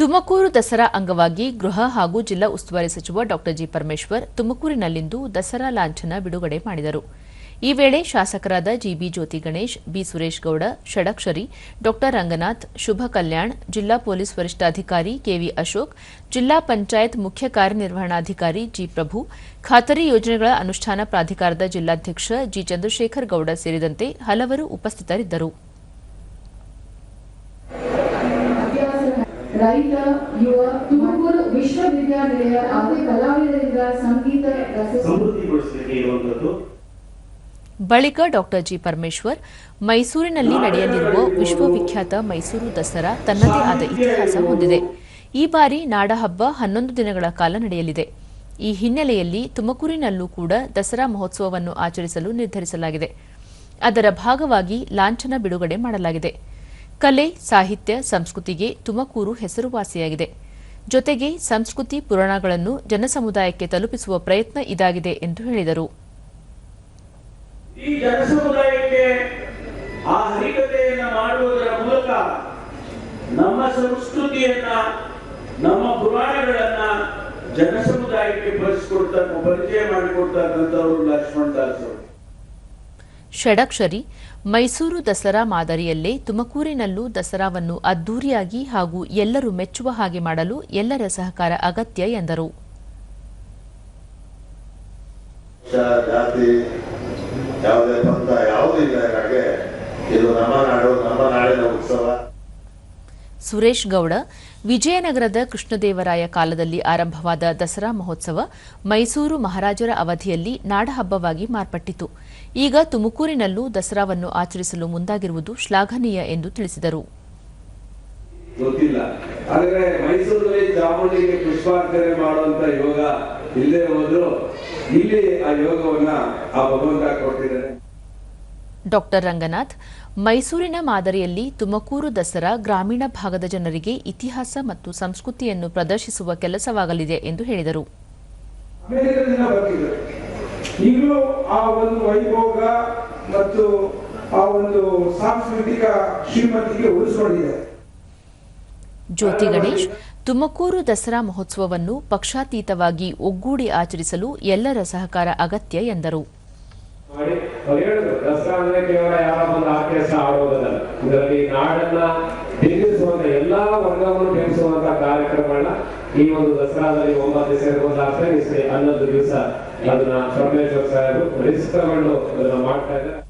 ತುಮಕೂರು ದಸರಾ ಅಂಗವಾಗಿ ಗೃಹ ಹಾಗೂ ಜಿಲ್ಲಾ ಉಸ್ತುವಾರಿ ಸಚಿವ ಡಾ ಜಿ ಪರಮೇಶ್ವರ್ ತುಮಕೂರಿನಲ್ಲಿಂದು ದಸರಾ ಲಾಂಛನ ಬಿಡುಗಡೆ ಮಾಡಿದರು. ಈ ವೇಳೆ ಶಾಸಕರಾದ ಜಿಬಿ ಜ್ಯೋತಿ ಗಣೇಶ್, ಬಿ ಸುರೇಶ್ ಗೌಡ ಷಡಕ್ಷರಿ ಡಾ ರಂಗನಾಥ್, ಶುಭ ಕಲ್ಯಾಣ್, ಜಿಲ್ಲಾ ಪೊಲೀಸ್ ವರಿಷ್ಠಾಧಿಕಾರಿ ಕೆವಿ ಅಶೋಕ್, ಜಿಲ್ಲಾ ಪಂಚಾಯತ್ ಮುಖ್ಯ ಕಾರ್ಯನಿರ್ವಹಣಾಧಿಕಾರಿ ಜಿ ಪ್ರಭು, ಖಾತರಿ ಯೋಜನೆಗಳ ಅನುಷ್ಠಾನ ಪ್ರಾಧಿಕಾರದ ಜಿಲ್ಲಾಧ್ಯಕ್ಷ ಜಿ ಚಂದ್ರಶೇಖರ್ ಗೌಡ ಸೇರಿದಂತೆ ಹಲವರು ಉಪಸ್ಥಿತರಿದ್ದರು. ರೈತ ಯುವ ತುಮಕೂರು ವಿಶ್ವವಿದ್ಯಾನಿಲಯ ಹಾಗೂ ಕಲಾವಿದರಿಂದ ಸಂಗೀತ ರಸ ಸಮೃದ್ಧಿಗೊಳಿಸಲಿಕ್ಕೆ ಇರುವಂತದ್ದು. ಬಳಿಕ ಡಾಕ್ಟರ್ ಜಿ ಪರಮೇಶ್ವರ್ ಮೈಸೂರಿನಲ್ಲಿ ನಡೆಯಲಿರುವ ವಿಶ್ವವಿಖ್ಯಾತ ಮೈಸೂರು ದಸರಾ ತನ್ನದೇ ಆದ ಇತಿಹಾಸ ಹೊಂದಿದೆ. ಈ ಬಾರಿ ನಾಡಹಬ್ಬ ಹನ್ನೊಂದು ದಿನಗಳ ಕಾಲ ನಡೆಯಲಿದೆ. ಈ ಹಿನ್ನೆಲೆಯಲ್ಲಿ ತುಮಕೂರಿನಲ್ಲೂ ಕೂಡ ದಸರಾ ಮಹೋತ್ಸವವನ್ನು ಆಚರಿಸಲು ನಿರ್ಧರಿಸಲಾಗಿದೆ. ಅದರ ಭಾಗವಾಗಿ ಲಾಂಛನ ಬಿಡುಗಡೆ ಮಾಡಲಾಗಿದೆ. ಕಲೆ, ಸಾಹಿತ್ಯ, ಸಂಸ್ಕೃತಿಗೆ ತುಮಕೂರು ಹೆಸರುವಾಸಿಯಾಗಿದೆ. ಜೊತೆಗೆ ಸಂಸ್ಕೃತಿ ಪುರಾಣಗಳನ್ನು ಜನಸಮುದಾಯಕ್ಕೆ ತಲುಪಿಸುವ ಪ್ರಯತ್ನ ಇದಾಗಿದೆ ಎಂದು ಹೇಳಿದರು. ಈ ಜನಸಮುದಾಯಕ್ಕೆ ಆ ಹರಿಕತೆಯನ್ನ ಮಾಡುವುದರ ಮೂಲಕ ನಮ್ಮ ಸಂಸ್ಕೃತಿಯನ್ನ, ನಮ್ಮ ಪುರಾಣಗಳನ್ನ ಜನಸಮುದಾಯಕ್ಕೆ ಪರಿಚಯ ಮಾಡಿಕೊಡ್ತಕ್ಕಂಥವ್ರು ಲಕ್ಷ್ಮಣ್ ಷಡಕ್ಷರಿ, ಮೈಸೂರು ದಸರಾ ಮಾದರಿಯಲ್ಲೇ ತುಮಕೂರಿನಲ್ಲೂ ದಸರಾವನ್ನು ಅದ್ದೂರಿಯಾಗಿ ಹಾಗೂ ಎಲ್ಲರೂ ಮೆಚ್ಚುವ ಹಾಗೆ ಮಾಡಲು ಎಲ್ಲರ ಸಹಕಾರ ಅಗತ್ಯ ಎಂದರು. ಯಾವುದೇ ಯಾವುದೂ ಇಲ್ಲ ಇದು ನಮ್ಮ ನಾಡು, ನಮ್ಮ ನಾಡಿನ ಉತ್ಸವ. ಸುರೇಶ್ ಗೌಡ, ವಿಜಯನಗರದ ಕೃಷ್ಣದೇವರಾಯ ಕಾಲದಲ್ಲಿ ಆರಂಭವಾದ ದಸರಾ ಮಹೋತ್ಸವ ಮೈಸೂರು ಮಹಾರಾಜರ ಅವಧಿಯಲ್ಲಿ ನಾಡಹಬ್ಬವಾಗಿ ಮಾರ್ಪಟ್ಟಿತು. ಈಗ ತುಮಕೂರಿನಲ್ಲೂ ದಸರಾವನ್ನು ಆಚರಿಸಲು ಮುಂದಾಗಿರುವುದು ಶ್ಲಾಘನೀಯ ಎಂದು ತಿಳಿಸಿದರು. ಇಲ್ಲಿ ಆ ಯೋಗವನ್ನ ಆ ಭಗವಂತ ಕೊಟ್ಟಿದ್ದಾನೆ ಡಾಕ್ಟರ್ ರಂಗನಾಥ್ ಮೈಸೂರಿನ ಮಾದರಿಯಲ್ಲಿ ತುಮಕೂರು ದಸರಾ ಗ್ರಾಮೀಣ ಭಾಗದ ಜನರಿಗೆ ಇತಿಹಾಸ ಮತ್ತು ಸಂಸ್ಕೃತಿಯನ್ನು ಪ್ರದರ್ಶಿಸುವ ಕೆಲಸವಾಗಲಿದೆ ಎಂದು ಹೇಳಿದರು. ಅಮೆರಿಕದಿಂದ ಈಗಲೂ ಆ ಒಂದು ವೈಭೋಗ ಮತ್ತು ಆ ಒಂದು ಸಾಂಸ್ಕೃತಿಕ ಶ್ರೀಮಂತಿಗೆ ಉಳಿಸ್ಕೊಂಡಿದೆ ಜ್ಯೋತಿ ಗಣೇಶ್ ತುಮಕೂರು ದಸರಾ ಮಹೋತ್ಸವವನ್ನು ಪಕ್ಷಾತೀತವಾಗಿ ಒಗ್ಗೂಡಿ ಆಚರಿಸಲು ಎಲ್ಲರ ಸಹಕಾರ ಅಗತ್ಯ ಎಂದರು ಮಾಡಿ ಅವ್ರು ಹೇಳಿದ್ರು ದಸರಾ ಅಂದ್ರೆ ಕೇವಲ ಯಾರೋ ಒಂದು ಆರ್ಕೆಸ್ಟ್ರಾ ಆಡೋದಲ್ಲ. ಇದರಲ್ಲಿ ನಾಡನ್ನ ಬಿಂಬಿಸುವಂತ ಎಲ್ಲಾ ವರ್ಗವನ್ನು ಬಿಂಬಿಸುವಂತ ಕಾರ್ಯಕ್ರಮಗಳನ್ನ ಈ ಒಂದು ದಸರಾದಲ್ಲಿ ಒಂಬತ್ತು ದಿವಸ ಇರ್ಬೋದು ಹನ್ನೊಂದು ದಿವಸ ಅದನ್ನ ಪರಮೇಶ್ವರ್ ಸಾಹೇಬರು ರಿಸ್ಕ್ ತಗೊಂಡು ಅದನ್ನ ಮಾಡ್ತಾ ಇದ್ದಾರೆ.